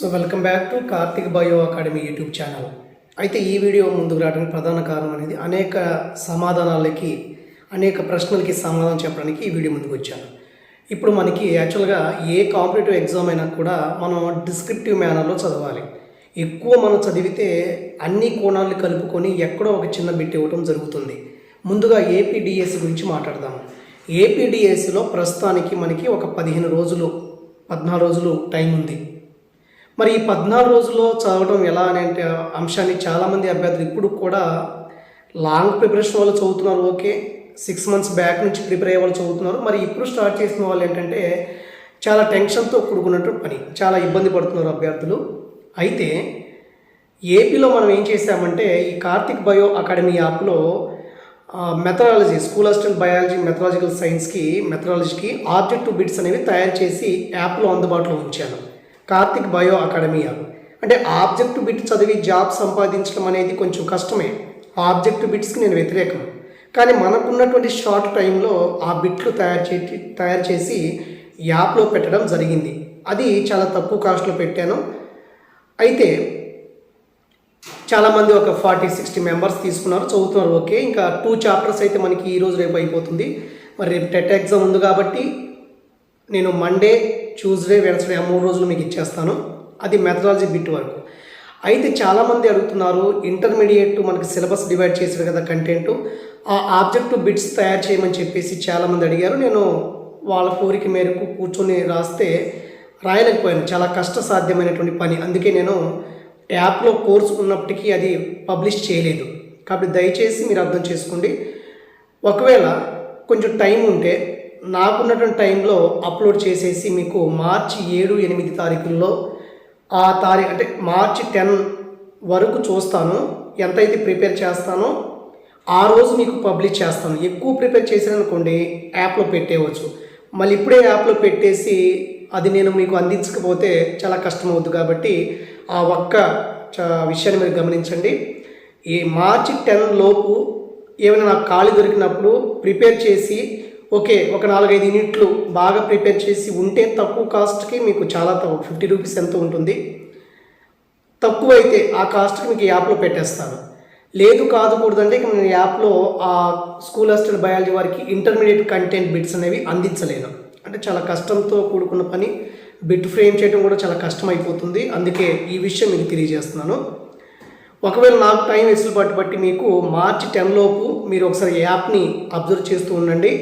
So welcome back to Kartik bio academy YouTube channel అయితే ఈ video ముందుకు రావడానికి ప్రధాన కారణం అనేది అనేక సమాధానాలకి అనేక ప్రశ్నలకి సమాధానం చెప్పడానికి ఈ వీడియో ముందుకు వచ్చాను. ఇప్పుడు మనకి యాక్చువల్గా ఏ కాంపిటేటివ్ ఎగ్జామ్ అయినా కూడా మనం డిస్క్రిప్టివ్ మేనర్లో చదవాలి. ఎక్కువ మనం చదివితే అన్ని కోణాలు కలుపుకొని ఎక్కడో ఒక చిన్న బిట్ ఇవ్వటం జరుగుతుంది. ముందుగా ఏపీడిఎస్ గురించి మాట్లాడదాము. ఏపీడిఎస్లో ప్రస్తుతానికి మనకి ఒక పదిహేను రోజులు పద్నాలుగు రోజులు టైం ఉంది. మరి ఈ పద్నాలుగు రోజుల్లో చదవడం ఎలా అనే అంటే అంశాన్ని చాలామంది అభ్యర్థులు ఇప్పుడు కూడా లాంగ్ ప్రిపరేషన్ వాళ్ళు చదువుతున్నారు ఓకే. సిక్స్ మంత్స్ బ్యాక్ నుంచి ప్రిపేర్ అయ్యే వాళ్ళు చదువుతున్నారు. మరి ఇప్పుడు స్టార్ట్ చేసిన వాళ్ళు ఏంటంటే చాలా టెన్షన్తో కూడుకున్నట్టు పని చాలా ఇబ్బంది పడుతున్నారు అభ్యర్థులు. అయితే ఏపీలో మనం ఏం చేసామంటే ఈ కార్తిక్ బయో అకాడమీ యాప్లో methodology school assistant biology methodological సైన్స్కి మెథడాలజీకి ఆబ్జెక్టివ్ బిట్స్ అనేవి తయారు చేసి యాప్లో అందుబాటులో ఉంచాను. కార్తిక్ బయో అకాడమీ అంటే ఆబ్జెక్ట్ బిట్ చదివి జాబ్ సంపాదించడం అనేది కొంచెం కష్టమే. ఆబ్జెక్ట్ బిట్స్కి నేను వ్యతిరేకం. కానీ మనకున్నటువంటి షార్ట్ టైంలో ఆ బిట్లు తయారు చే తయారు చేసి యాప్లో పెట్టడం జరిగింది. అది చాలా తక్కువ కాస్ట్లో పెట్టాను. అయితే చాలామంది ఒక ఫార్టీ సిక్స్టీ మెంబర్స్ తీసుకున్నారు. చదువుతున్నారు ఓకే. ఇంకా టూ చాప్టర్స్ అయితే మనకి ఈ రోజు రేపు అయిపోతుంది. మరి రేపు టెట్ ఎగ్జామ్ ఉంది కాబట్టి నేను మండే ట్యూస్డే వెన్స్డే ఆ మూడు రోజులు మీకు ఇచ్చేస్తాను. అది మెథడాలజీ బిట్ వరకు. అయితే చాలామంది అడుగుతున్నారు ఇంటర్మీడియట్ మనకి సిలబస్ డివైడ్ చేశారు కదా కంటెంట్ ఆ ఆబ్జెక్టివ్ బిట్స్ తయారు చేయమని చెప్పేసి చాలామంది అడిగారు. నేను వాళ్ళ కోరిక మేరకు కూర్చొని రాస్తే రాయలేకపోయాను. చాలా కష్టసాధ్యమైనటువంటి పని. అందుకే నేను యాప్లో కోర్సు ఉన్నప్పటికీ అది పబ్లిష్ చేయలేదు. కాబట్టి దయచేసి మీరు అర్థం చేసుకోండి. ఒకవేళ కొంచెం టైం ఉంటే నాకున్నటువంటి టైంలో అప్లోడ్ చేసేసి మీకు మార్చి ఏడు ఎనిమిది తారీఖుల్లో ఆ తారీఖు అంటే మార్చి టెన్ వరకు చూస్తాను. ఎంతైతే ప్రిపేర్ చేస్తానో ఆ రోజు మీకు పబ్లిష్ చేస్తాను. ఎక్కువ ప్రిపేర్ చేశాననుకోండి యాప్లో పెట్టేయవచ్చు. మళ్ళీ ఇప్పుడే యాప్లో పెట్టేసి అది నేను మీకు అందించకపోతే చాలా కష్టం అవుద్దు కాబట్టి ఆ ఒక్క చ- విషయాన్ని మీరు గమనించండి. ఈ మార్చి టెన్ లోపు ఏమైనా నాకు ఖాళీ దొరికినప్పుడు ప్రిపేర్ చేసి ఓకే ఒక నాలుగైదు యూనిట్లు బాగా ప్రిపేర్ చేసి ఉంటే తక్కువ కాస్ట్కి మీకు చాలా తక్కువ ఫిఫ్టీ రూపీస్ ఎంత ఉంటుంది. తక్కువ అయితే ఆ కాస్ట్కి మీకు ఈ యాప్లో పెట్టేస్తాను. లేదు కాదుకూడదంటే ఇక నేను యాప్లో ఆ స్కూల్ అసిస్టెంట్ బయాలజీ వారికి ఇంటర్మీడియట్ కంటెంట్ బిట్స్ అనేవి అందించలేను. అంటే చాలా కష్టంతో కూడుకున్న పని బిట్ ఫ్రేమ్ చేయడం కూడా చాలా కష్టం అయిపోతుంది అందుకే ఈ విషయం మీకు తెలియజేస్తున్నాను. ఒకవేళ నాకు టైం వెసులుబాటు బట్టి మీకు మార్చి టెన్ లోపు మీరు ఒకసారి యాప్ని అబ్జర్వ్ చేస్తూ ఉండండి.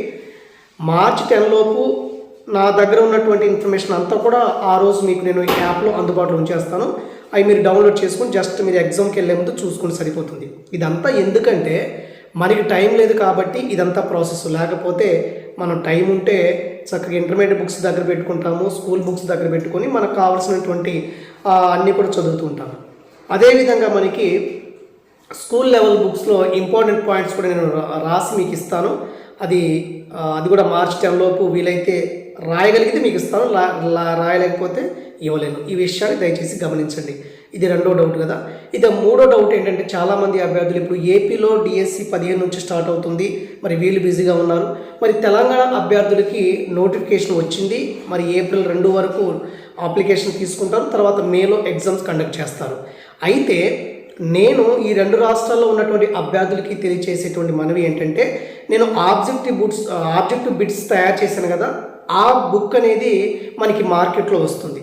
మార్చి టెన్ లోపు నా దగ్గర ఉన్నటువంటి ఇన్ఫర్మేషన్ అంతా కూడా ఆ రోజు మీకు నేను ఈ యాప్లో అందుబాటులో ఉంచేస్తాను. అవి మీరు డౌన్లోడ్ చేసుకుని జస్ట్ మీరు ఎగ్జామ్కి వెళ్ళే ముందు చూసుకుని సరిపోతుంది. ఇదంతా ఎందుకంటే మనకి టైం లేదు కాబట్టి ఇదంతా ప్రాసెస్. లేకపోతే మనం టైం ఉంటే చక్కగా ఇంటర్మీడియట్ బుక్స్ దగ్గర పెట్టుకుంటాము స్కూల్ బుక్స్ దగ్గర పెట్టుకొని మనకు కావాల్సినటువంటి అన్నీ కూడా చదువుతూ ఉంటాము. అదేవిధంగా మనకి స్కూల్ లెవెల్ బుక్స్లో ఇంపార్టెంట్ పాయింట్స్ కూడా నేను రా- రాసి మీకు ఇస్తాను. అది అది కూడా మార్చి టెన్ లోపు వీలైతే రాయగలిగితే మీకు ఇస్తాను లా- లా- రాయలేకపోతే ఇవ్వలేను. ఈ విషయాన్ని దయచేసి గమనించండి. ఇది రెండో డౌట్ కదా. ఇది మూడో డౌట్ ఏంటంటే చాలామంది అభ్యర్థులు ఇప్పుడు ఏపీలో డిఎస్సి పదిహేను నుంచి స్టార్ట్ అవుతుంది. మరి వీళ్ళు బిజీగా ఉన్నారు. మరి తెలంగాణ అభ్యర్థులకి నోటిఫికేషన్ వచ్చింది. మరి ఏప్రిల్ రెండు వరకు అప్లికేషన్ తీసుకుంటారు. తర్వాత మేలో ఎగ్జామ్స్ కండక్ట్ చేస్తారు. అయితే నేను ఈ రెండు రాష్ట్రాల్లో ఉన్నటువంటి అభ్యర్థులకి తెలియచేసేటువంటి మనవి ఏంటంటే నేను ఆబ్జెక్టివ్ బుడ్స్ ఆబ్జెక్టివ్ బిట్స్ తయారు చేశాను కదా ఆ బుక్ అనేది మనకి మార్కెట్లో వస్తుంది.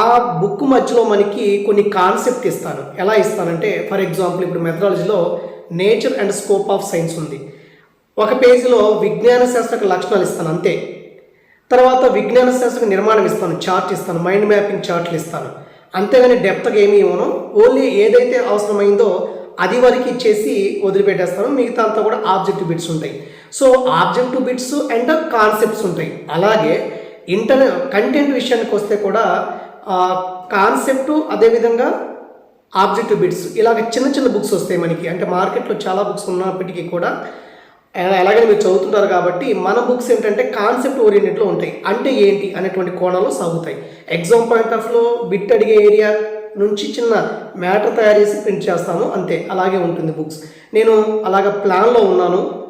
ఆ బుక్ మధ్యలో మనకి కొన్ని కాన్సెప్ట్ ఇస్తాను. ఎలా ఇస్తానంటే ఫర్ ఎగ్జాంపుల్ ఇప్పుడు మెథడాలజీలో nature and scope of science ఉంది. ఒక పేజీలో విజ్ఞాన శాస్త్రక లక్షణాలు ఇస్తాను అంతే. తర్వాత విజ్ఞాన శాస్త్రకు నిర్మాణం ఇస్తాను చార్ట్ ఇస్తాను మైండ్ మ్యాపింగ్ చార్ట్లు ఇస్తాను. అంతేగాని డెప్త్గా ఏమీ ఇవ్వను. ఓన్లీ ఏదైతే అవసరమైందో అది వరకు ఇచ్చేసి వదిలిపెట్టేస్తాను. మిగతా అంతా కూడా ఆబ్జెక్టివ్ బిట్స్ ఉంటాయి. So objective bits and concepts ఉంటాయి. అలాగే ఇంటర్ కంటెంట్ విషయానికి వస్తే కూడా కాన్సెప్ట్ అదేవిధంగా ఆబ్జెక్టివ్ బిట్స్ ఇలాగ చిన్న చిన్న బుక్స్ వస్తాయి మనకి. అంటే మార్కెట్లో చాలా బుక్స్ ఉన్నప్పటికీ కూడా ఎలా- ఎలాగైనా మీరు చదువుతుంటారు కాబట్టి మన బుక్స్ ఏంటంటే కాన్సెప్ట్ ఓరియంటెడ్లో ఉంటాయి. అంటే ఏంటి? అనేటువంటి కోణంలో సాగుతాయి. ఎగ్జామ్ పాయింట్ ఆఫ్లో బిట్ అడిగే ఏరియా నుంచి చిన్న మ్యాటర్ తయారు చేసి ప్రింట్ చేస్తాను. అంతే. అలాగే ఉంటుంది బుక్స్. నేను అలాగ ప్లాన్లో ఉన్నాను.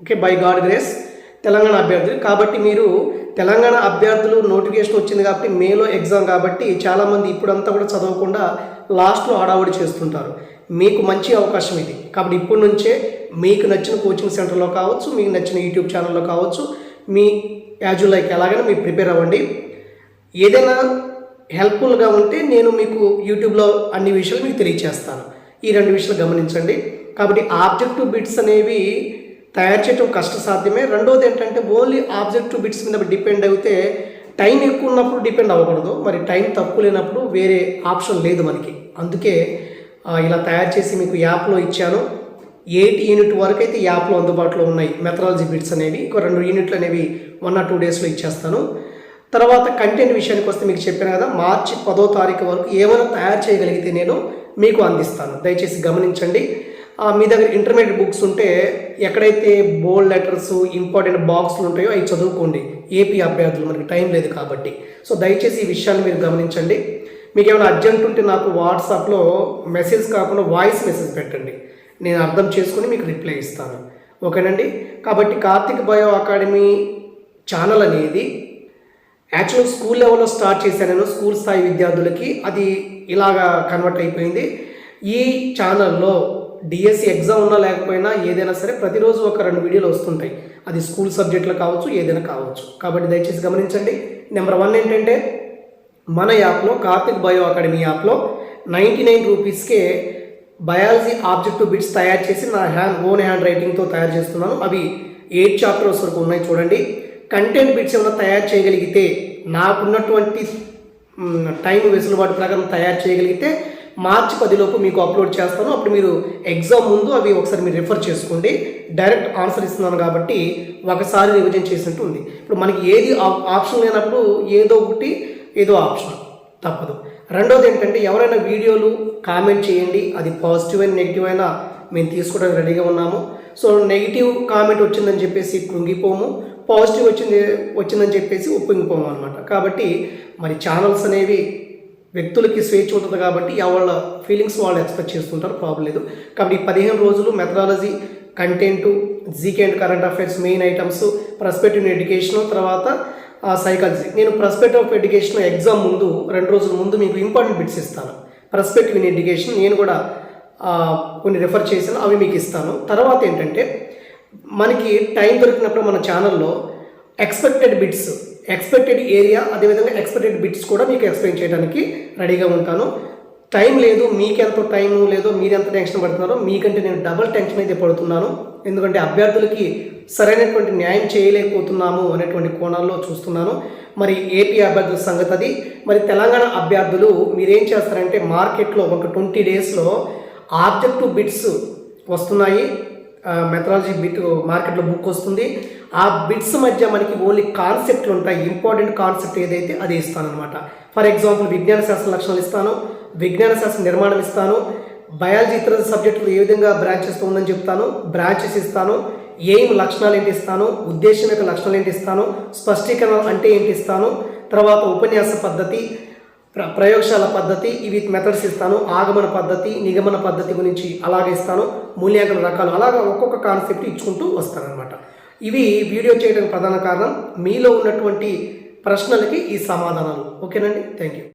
Okay. By God grace. Telangana అభ్యర్థులు. కాబట్టి మీరు తెలంగాణ అభ్యర్థులు నోటిఫికేషన్ వచ్చింది కాబట్టి మేలో ఎగ్జామ్ కాబట్టి చాలామంది ఇప్పుడంతా కూడా చదవకుండా లాస్ట్లో హడావుడి చేస్తుంటారు. మీకు మంచి అవకాశం ఇది. కాబట్టి ఇప్పటి నుంచే మీకు నచ్చిన కోచింగ్ సెంటర్లో కావచ్చు మీకు నచ్చిన యూట్యూబ్ ఛానల్లో కావచ్చు మీ యాజువల్ లైక్ ఎలాగైనా మీరు ప్రిపేర్ అవ్వండి. ఏదైనా హెల్ప్ఫుల్గా ఉంటే నేను మీకు యూట్యూబ్లో అన్ని విషయాలు మీకు తెలియచేస్తాను. ఈ రెండు విషయాలు గమనించండి. కాబట్టి ఆబ్జెక్టివ్ బిట్స్ అనేవి తయారు చేయడం కష్టసాధ్యమే రెండోది ఏంటంటే ఓన్లీ ఆబ్జెక్టివ్ బిట్స్ మీద డిపెండ్ అయితే టైం ఎక్కువ ఉన్నప్పుడు డిపెండ్ అవ్వకూడదు. మరి టైం తక్కువ లేనప్పుడు వేరే ఆప్షన్ లేదు మనకి. అందుకే ఇలా తయారు చేసి మీకు యాప్లో ఇచ్చాను. ఎయిట్ యూనిట్ వరకు అయితే యాప్లో అందుబాటులో ఉన్నాయి మెథడాలజీ బిట్స్ అనేవి. ఇంకో రెండు యూనిట్లు అనేవి వన్ ఆర్ టూ డేస్లో ఇచ్చేస్తాను. తర్వాత కంటెంట్ విషయానికి వస్తే మీకు చెప్పాను కదా మార్చి పదో తారీఖు వరకు ఏమైనా తయారు చేయగలిగితే నేను మీకు అందిస్తాను. దయచేసి గమనించండి. మీ దగ్గర ఇంటర్మీడియట్ బుక్స్ ఉంటే ఎక్కడైతే బోల్డ్ లెటర్స్ ఇంపార్టెంట్ బాక్స్లు ఉంటాయో అవి చదువుకోండి. ఏపీ అభ్యర్థులు మనకి టైం లేదు కాబట్టి. సో దయచేసి ఈ విషయాన్ని మీరు గమనించండి. మీకు ఏమైనా అర్జెంట్ ఉంటే నాకు వాట్సాప్లో మెసేజ్ కాకుండా వాయిస్ మెసేజ్ పెట్టండి. నేను అర్థం చేసుకుని మీకు రిప్లై ఇస్తాను. ఓకేనండి? కాబట్టి కార్తిక్ బయో అకాడమీ ఛానల్ అనేది యాక్చువల్ స్కూల్ లెవెల్లో స్టార్ట్ చేశాను నేను స్కూల్ స్థాయి విద్యార్థులకి. అది ఇలాగా కన్వర్ట్ అయిపోయింది. ఈ ఛానల్లో డిఎస్సి ఎగ్జామ్ ఉన్నా లేకపోయినా ఏదైనా సరే ప్రతిరోజు ఒక రెండు వీడియోలు వస్తుంటాయి. అది స్కూల్ సబ్జెక్టులు కావచ్చు ఏదైనా కావచ్చు. కాబట్టి దయచేసి గమనించండి. నెంబర్ వన్ ఏంటంటే మన యాప్లో కార్తిక్ బయో అకాడమీ యాప్లో నైంటీ నైన్ రూపీస్కే బయాలజీ ఆబ్జెక్టివ్ బిట్స్ తయారు చేసి నా హ్యాండ్ ఓన్ హ్యాండ్ రైటింగ్తో తయారు చేస్తున్నాను. అవి ఎయిట్ చాప్టర్స్ వరకు ఉన్నాయి చూడండి. కంటెంట్ బిట్స్ ఏమైనా తయారు చేయగలిగితే నాకున్నటువంటి టైం వెసులుబాటు ప్రకారం తయారు చేయగలిగితే మార్చి పదిలోపు మీకు అప్లోడ్ చేస్తాను. అప్పుడు మీరు ఎగ్జామ్ ముందు అవి ఒకసారి మీరు రిఫర్ చేసుకోండి. డైరెక్ట్ ఆన్సర్ ఇస్తున్నాను కాబట్టి ఒకసారి రివిజన్ చేసినట్టు ఉంది. ఇప్పుడు మనకి ఏది ఆప్షన్ లేనప్పుడు ఏదో ఒకటి ఏదో ఆప్షన్. తప్పదు. రెండోది ఏంటంటే ఎవరైనా వీడియోలు కామెంట్ చేయండి. అది పాజిటివ్ అయినా నెగిటివ్ అయినా మేము తీసుకోవడానికి రెడీగా ఉన్నాము. సో నెగిటివ్ కామెంట్ వచ్చిందని చెప్పేసి కృంగిపోము. పాజిటివ్ వచ్చింది వచ్చిందని చెప్పేసి ఒప్పొంగిపోము అనమాట కాబట్టి మరి ఛానల్స్ అనేవి వ్యక్తులకి స్వేచ్ఛ ఉంటుంది కాబట్టి వాళ్ళ ఫీలింగ్స్ వాళ్ళు ఎక్స్పెక్ట్ చేస్తుంటారు ప్రాబ్లం లేదు. కాబట్టి ఈ పదిహేను రోజులు methodology content G K and current affairs main items perspective education తర్వాత సైకాలజీ నేను ప్రస్పెక్టివ్ ఆఫ్ ఎడ్యుకేషన్ ఎగ్జామ్ ముందు రెండు రోజుల ముందు మీకు ఇంపార్టెంట్ బిట్స్ ఇస్తాను. ప్రస్పెక్టివ్ ఇన్ ఎడ్యుకేషన్ నేను కూడా కొన్ని రిఫర్ చేశాను అవి మీకు ఇస్తాను. తర్వాత ఏంటంటే మనకి టైం దొరికినప్పుడు మన ఛానల్లో ఎక్స్పెక్టెడ్ బిట్స్ ఎక్స్పెక్టెడ్ ఏరియా అదేవిధంగా ఎక్స్పెక్టెడ్ బిట్స్ కూడా మీకు ఎక్స్ప్లెయిన్ చేయడానికి రెడీగా ఉంటాను. టైం లేదు మీకెంత టైం లేదో మీరు ఎంత టెన్షన్ పడుతున్నారో మీకంటే నేను డబల్ టెన్షన్ అయితే పడుతున్నాను. ఎందుకంటే అభ్యర్థులకి సరైనటువంటి న్యాయం చేయలేకపోతున్నాము అనేటువంటి కోణాల్లో చూస్తున్నాను. మరి ఏపీ అభ్యర్థుల సంగతి అది. మరి తెలంగాణ అభ్యర్థులు మీరేం చేస్తారంటే మార్కెట్లో ఒక ట్వంటీ డేస్లో ఆబ్జెక్టివ్ బిట్స్ వస్తున్నాయి. మెథడాలజీ బిట్ మార్కెట్లో బుక్ వస్తుంది. ఆ బిట్స్ మధ్య మనకి ఓన్లీ కాన్సెప్ట్లు ఉంటాయి. ఇంపార్టెంట్ కాన్సెప్ట్ ఏదైతే అది ఇస్తాను అనమాట ఫర్ ఎగ్జాంపుల్ విజ్ఞాన శాస్త్ర లక్షణాలు ఇస్తాను. విజ్ఞాన శాస్త్ర నిర్మాణం ఇస్తాను. బయాలజీ ఇతర సబ్జెక్టులు ఏ విధంగా బ్రాంచెస్ ఉందని చెప్తాను. బ్రాంచెస్ ఇస్తాను. ఏం లక్షణాలు ఏంటి ఇస్తాను. ఉద్దేశం యొక్క లక్షణాలు ఏంటి ఇస్తాను. స్పష్టీకరణ అంటే ఏంటి ఇస్తాను. తర్వాత ఉపన్యాస పద్ధతి ప్ర ప్రయోగశాల పద్ధతి ఇవి మెథడ్స్ ఇస్తాను. ఆగమన పద్ధతి నిగమన పద్ధతి గురించి అలాగే ఇస్తాను. మూల్యాంకన రకాలు అలాగా ఒక్కొక్క కాన్సెప్ట్ ఇచ్చుకుంటూ వస్తానమాట ఇవి వీడియో చేయడానికి ప్రధాన కారణం. మీలో ఉన్నటువంటి ప్రశ్నలకి ఈ సమాధానాలు. ఓకేనండి? Thank you